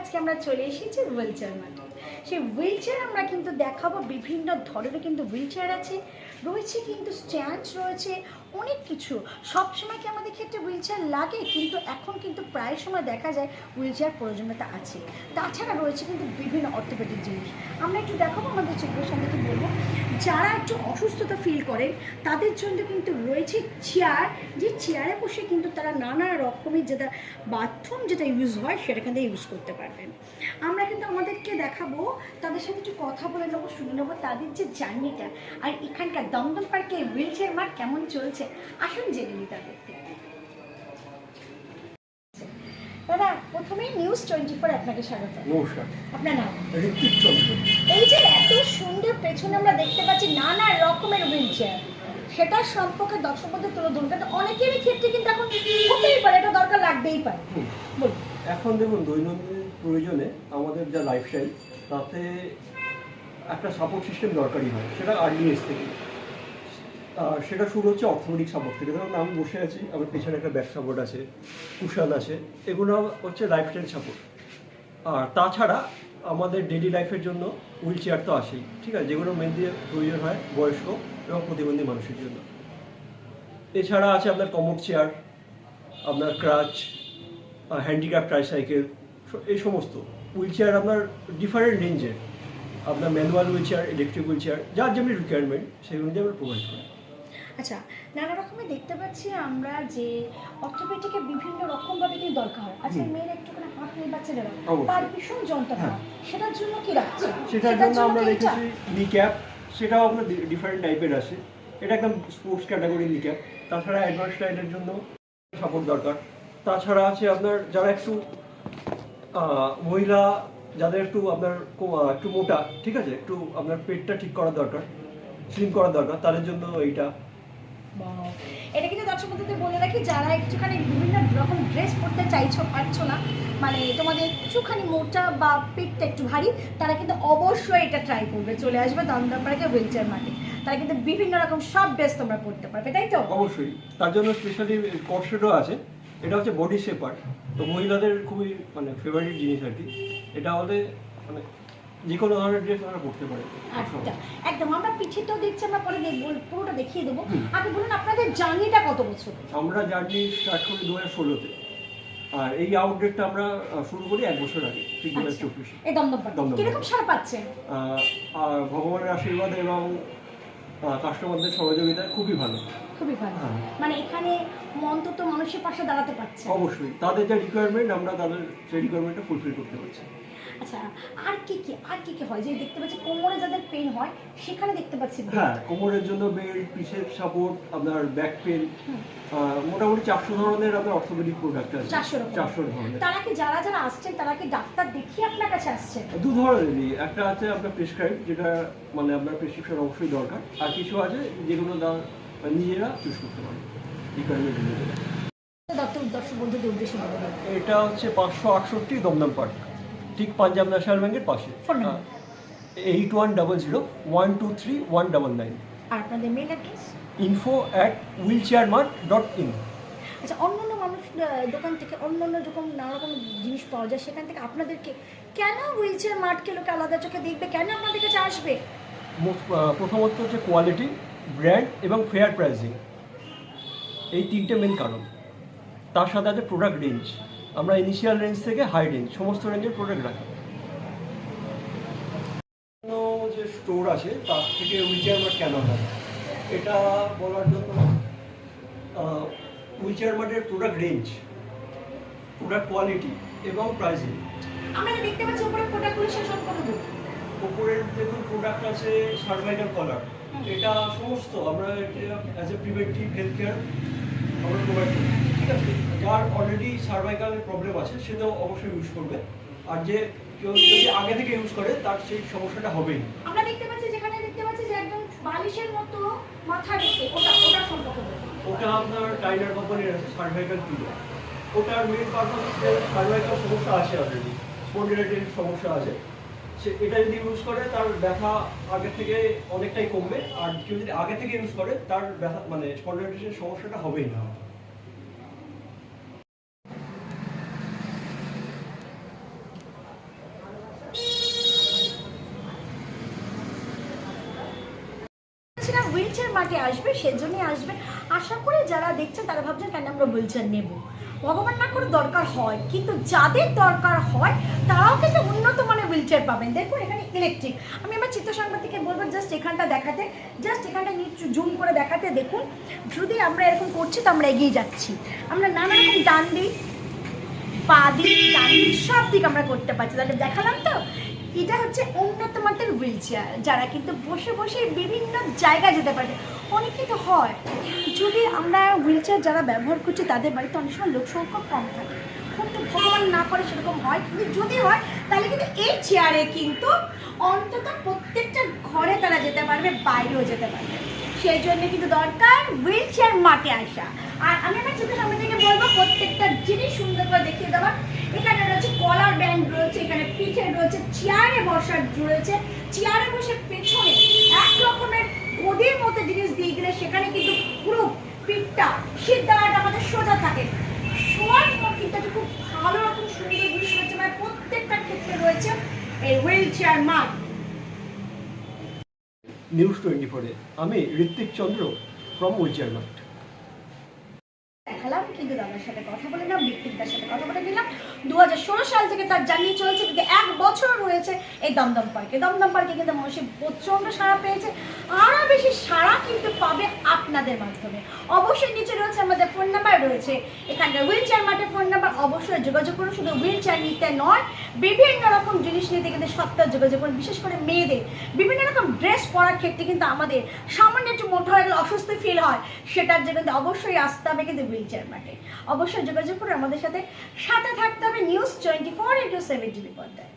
আজকে আমরা চলে এসেছি হুইল চেয়ার মাঠে সেই হুইল চেয়ার আমরা কিন্তু দেখাবো, বিভিন্ন ধরনের কিন্তু হুইল চেয়ার আছে, রয়েছে কিন্তু স্ট্যান্ড রয়েছে, অনেক কিছু। সবসময় কি আমাদের ক্ষেত্রে হুইল চেয়ার লাগে? কিন্তু এখন কিন্তু প্রায় সময় দেখা যায় হুইল চেয়ার প্রয়োজনীয়তা আছে। তাছাড়া রয়েছে কিন্তু বিভিন্ন অর্থোপেডিক জিনিস। আমরা একটু দেখাবো, আমাদের চিত্রের সঙ্গে কি বলব? যারা একটু অসুস্থতা ফিল করেন, তাদের জন্য কিন্তু রয়েছে চেয়ার যে চেয়ারে বসে কিন্তু তারা নানা রকমের যেটা বাথরুম যেটা ইউজ হয়, সেটা কিন্তু ইউজ করতে পারবেন। আমরা কিন্তু আমাদেরকে দেখাবো, তাদের সাথে একটু কথা বলে নেব, শুনে নেব তাদের যে জার্নিটা আর এখানকার দমদম পার্কে হুইল চেয়ার মাঠ কেমন চলছে, আসুন জেনে নিই তাদের থেকে দাদা প্রথমেই নিউজ টোয়েন্টি ফোর আপনাকে স্বাগত। আপনার নাম? ঋত্বিক চন্দ্র। এই যে এত সুন্দর পেছনে আমরা দেখতে পাচ্ছি নানা রকমের হুইল চেয়ার সেটার সম্পর্কে দর্শকদের তুলে ধরুন কারণ অনেকেরই ক্ষেত্রে কিন্তু এখন হতেই পারে এটা দরকার লাগতেই পারে। এখন দেখুন দৈনন্দিন প্রয়োজনে আমাদের যা লাইফস্টাইল তাতে একটা সাপোর্ট সিস্টেম দরকারই হয় সেটা আর্লি এজ থেকে। সেটা শুরু হচ্ছে অর্থনৈতিক সাপোর্ট থেকে। ধরুন আমি বসে আছি, আমার পেছনে একটা ব্যাক সাপোর্ট আছে কুশান আছে, এগুলো হচ্ছে লাইফস্টাইল সাপোর্ট আর তাছাড়া আমাদের ডেলি লাইফের জন্য হুইল চেয়ার তো আসেই ঠিক আছে? যেগুলো মেন দিয়ে প্রয়োজন হয় বয়স্ক এবং প্রতিবন্ধী মানুষের জন্য। এছাড়া আছে আপনার কমোড চেয়ার আপনার ক্রাচ হ্যান্ডিক্যাপ ট্রাইসাইকেল এই সমস্ত। হুইল চেয়ার আপনার ডিফারেন্ট রেঞ্জের আপনার manual wheel chair electric wheel chair যার যেমনি রিকোয়ারমেন্ট সেই অনুযায়ী আমরা প্রোভাইড করি। আচ্ছা নানা রকমের দেখতে পাচ্ছি আমরা যে অর্থোপেডিকে বিভিন্ন রকম ভাবে কিন্তু দরকার হয় আচ্ছা। মেয়ের একটুখানি হাত নিয়ে বাচ্চারা অবশ্যই। তার ভীষণ যন্ত্রণা হ্যাঁ। সেটার জন্য কি রাখছে সেটার জন্য আমরা কি? রেখেছি নি ক্যাপ সেটাও আপনার ডিফারেন্ট টাইপের আছে এটা একদম স্পোর্টস ক্যাটাগরি নি ক্যাপ তাছাড়া অ্যাডভান্স লাইনের জন্য সাপোর্ট দরকার তাছাড়া আছে আপনার যারা একটু আহ, মহিলা যাদের একটু আপনার একটু মোটা ঠিক আছে একটু আপনার পেটটা ঠিক করা দরকার স্লিম করা দরকার তাদের জন্য এইটা. এটা কিন্তু দর্শক বন্ধুদের বলে রাখি, যারা একটুখানি বিভিন্ন রকম ড্রেস পরতে চাইছো, পারছ না মানে তোমাদের একটুখানি মোটা বা পেটটা একটু ভারী, তারা কিন্তু অবশ্যই এটা ট্রাই করবে। চলে আসবে দমদমপাড়াকে হুইল চেয়ার মাঠে তারা কিন্তু বিভিন্ন রকম সব ড্রেস তোমরা পরতে পারবে, তাই তো? অবশ্যই। তার জন্য স্পেশালি কর্সেটও আছে। এটা হচ্ছে বডি শেপার তো মহিলাদের খুবই মানে ফেভারিট জিনিস আর কি। এটা হলে মানে যে কোনো ধরনের ড্রেস আমরা পরতে পারি। আচ্ছা একদম আমরা পিঠেটাও দেখছি আমরা পরে দেখব পুরোটা দেখিয়ে দেবো। আগে বলুন আপনাদের জার্নিটা কত বছর? আমরা জার্নি স্টার্ট করি দু হাজার ষোলোতে। আর এই আউটডেটটা আমরা শুরু করি এক বছর আগে ঠিক দু হাজার আচ্ছা। চব্বিশে। কীরকম সারা পাচ্ছেন? আর ভগবানের আশীর্বাদ এবং কাস্টমারদের সহযোগিতা খুবই ভালো। খুবই ভালো। হ্যাঁ। মানে এখানে অন্তত মানুষের পাশে দাঁড়াতে পারছে অবশ্যই। তাদের যে রিকোয়ারমেন্ট আমরা তাদের সেই রিকোয়ারমেন্টটা ফুলফিল করতে পারছি। আচ্ছা আর কি কি আর কি কি হয়? যে দেখতে পাচ্ছি কোমরে যাদের পেন হয় সেখানে দেখতে পাচ্ছি হ্যাঁ কোমরের জন্য বেল্ট পিসের সাপোর্ট আপনার ব্যাক পেন। মোটামুটি চারশো ধরনের আপনার অর্থোপেডিক প্রোডাক্ট আছে। 400 রকম। চারশো ধরনের। তারা কি যারা যারা আসছেন তারা কি ডাক্তার দেখিয়ে আপনার কাছে আসছেন? দু ধরনেরই। একটা আছে আপনার প্রেসক্রাইব যেটা মানে আপনার প্রেসক্রিপশন অবশ্যই দরকার। আর কিছু আছে যেগুলো দা- নিজেরা চুজ করতে পারে রিকোয়ারমেন্ট অনুযায়ী। এটা হচ্ছে পাঁচশো আটষট্টি দমদম পার্ক ঠিক পাঞ্জাব ন্যাশনাল ব্যাংকের পাশে? Eight one double zero one two three one double nine আর আপনাদের mail address info at wheel chair mart dot in আচ্ছা অন্যান্য মানুষ দোকান থেকে অন্যান্য যখন নানা রকম জিনিস পাওয়া যায় সেখান থেকে আপনাদেরকে কেন হুইল চেয়ার মাঠকে লোকে আলাদা চোখে দেখবে? কেন আপনাদের কাছে আসবে? প্রথমত হচ্ছে কোয়ালিটি ব্র্যান্ড এবং ফেয়ার প্রাইসিং এই তিনটে মেন কারণ। তার সাথে আছে প্রোডাক্ট রেঞ্জ আমরা ইনিশিয়াল রেঞ্জ থেকে হাই রেঞ্জ সমস্ত রেঞ্জের প্রোডাক্ট রাখি। যে স্টোর আছে তার থেকে হুইলচেয়ার মার্ট কেন হয়? এটা বলার জন্য হুইলচেয়ার মার্টের প্রোডাক্ট রেঞ্জ প্রোডাক্ট কোয়ালিটি এবং প্রাইসিং আমরা দেখতে পাচ্ছি উপরে প্রোডাক্টগুলো সে সম্পর্কে বলুন। ওপরের দেখুন প্রোডাক্ট আছে সার্ভাইকাল কলার এটা সমস্ত আমরা এটা as a preventive health care আমরা প্রোভাইড করি। যার অলরেডি সার্ভাইকাল প্রবলেম আছে সে তো অবশ্যই ইউজ করবে। আর যে কেউ যদি আগে থেকে ইউজ করে তার সেই সমস্যাটা হবেই। আমরা দেখতে পাচ্ছি যেখানে দেখতে পাচ্ছি যে একদম বালিশের মতো মাথা রেখে ওটা ওটা সম্পর্কে ওটা আপনার টাইলার কোম্পানির আছে সার্ভাইকাল ওটার মেন পারপাস সার্ভাইকাল সমস্যা আছে অলরেডি স্পন্ডিলাইটিস সমস্যা আছে। সে এটা যদি ইউজ করে তার ব্যথা আগে থেকে অনেকটাই কমবে আর কেউ যদি আগে থেকে ইউজ করে তার ব্যথা মানে স্পন্ডিলাইটিসের সমস্যাটা হবেই না। বলছিলাম হুইল চেয়ার মাঠে আসবে, সেজন্যই আসবে। আশা করে যারা দেখছেন তারা ভাবছেন কেন আমরা হুইল চেয়ার নেব? ভগবান না করে দরকার হয়, কিন্তু যাদের দরকার হয়, তারাও কিন্তু উন্নত মানের হুইল চেয়ার পাবেন। দেখুন, এখানে ইলেকট্রিক আমি আমার চিত্র সাংবাদিককে বলব, জাস্ট এখানটা দেখাতে, জাস্ট এখানটা জুম করে দেখাতে দেখুন। যদি আমরা এরকম করছি, তো আমরা এগিয়ে যাচ্ছি। আমরা নানা রকম ডান দিই পা দিক, ডান দিক, সব দিক আমরা করতে পারছি। তাহলে দেখালাম তো। এটা হচ্ছে উন্নত মানের হুইল চেয়ার যারা কিন্তু বসে বসে বিভিন্ন জায়গায় যেতে পারে। অনেক কিন্তু হয়, যদি আমরা হুইল চেয়ার যারা ব্যবহার করছি, তাদের বাড়িতে অনেক সময় লোক সংখ্যা কম থাকে। কিন্তু ভগবান না করে সেরকম হয়, কিন্তু যদি হয়, তাহলে কিন্তু এই চেয়ারে কিন্তু অন্তত প্রত্যেকটা ঘরে তারা যেতে পারবে, বাইরেও যেতে পারবে। সেই জন্য কিন্তু দরকার হুইল চেয়ার মাঠে আসা। আর আমি আমার চোখের সামনে থেকে বলব প্রত্যেকটা জিনিস সুন্দর করে দেখিয়ে দেওয়া এখানে রয়েছে কলার ব্যান্ড রয়েছে এখানে পিঠে রয়েছে, চেয়ারে বসার রয়েছে। চেয়ারে বসে পেছনে এক রকমের গদির মতো জিনিস দিয়ে গেলে সেখানে কিন্তু পুরো পিঠটা আমাদের সোজা থাকে। শোয়ার পর কিন্তু একটা খুব ভালো রকম সুন্দর জিনিস রয়েছে মানে প্রত্যেকটা ক্ষেত্রে রয়েছে এই wheel chair mart. News twenty ফোরে আমি Ritwik Chandra from wheelchair mart দেখালাম, কিন্তু দাদার সাথে কথা বলে নিলাম, বিক্রিতার সাথে কথা বলে নিলাম। দু হাজার ষোলো সাল থেকে তার জার্নি চলছে কিন্তু এক বছর রয়েছে এই দমদম পার্কে। দমদম পার্কে কিন্তু মানুষের প্রচণ্ড সারা পেয়েছে। সাড়া কিন্তু পাবে আপনাদের মাধ্যমে। অবশ্যই নিচে রয়েছে আমাদের ফোন নাম্বার, রয়েছে এখানকার হুইল চেয়ার মাঠের ফোন নাম্বার। অবশ্যই যোগাযোগ করুন, শুধু হুইল চেয়ার নিতে নয়, বিভিন্ন রকম জিনিস নিতে কিন্তু সত্ত্বেও যোগাযোগ করুন, বিশেষ করে মেয়েদের। বিভিন্ন রকম ড্রেস পরার ক্ষেত্রে কিন্তু আমাদের সামান্য একটু মোটা হয়ে গেলে অস্বস্তি ফিল হয়, সেটার জন্য কিন্তু অবশ্যই আসতে হবে কিন্তু হুইল চেয়ার মাঠে। অবশ্যই যোগাযোগ করে আমাদের সাথে। সাথে থাকতে হবে news twenty four into seven TV পর্দায়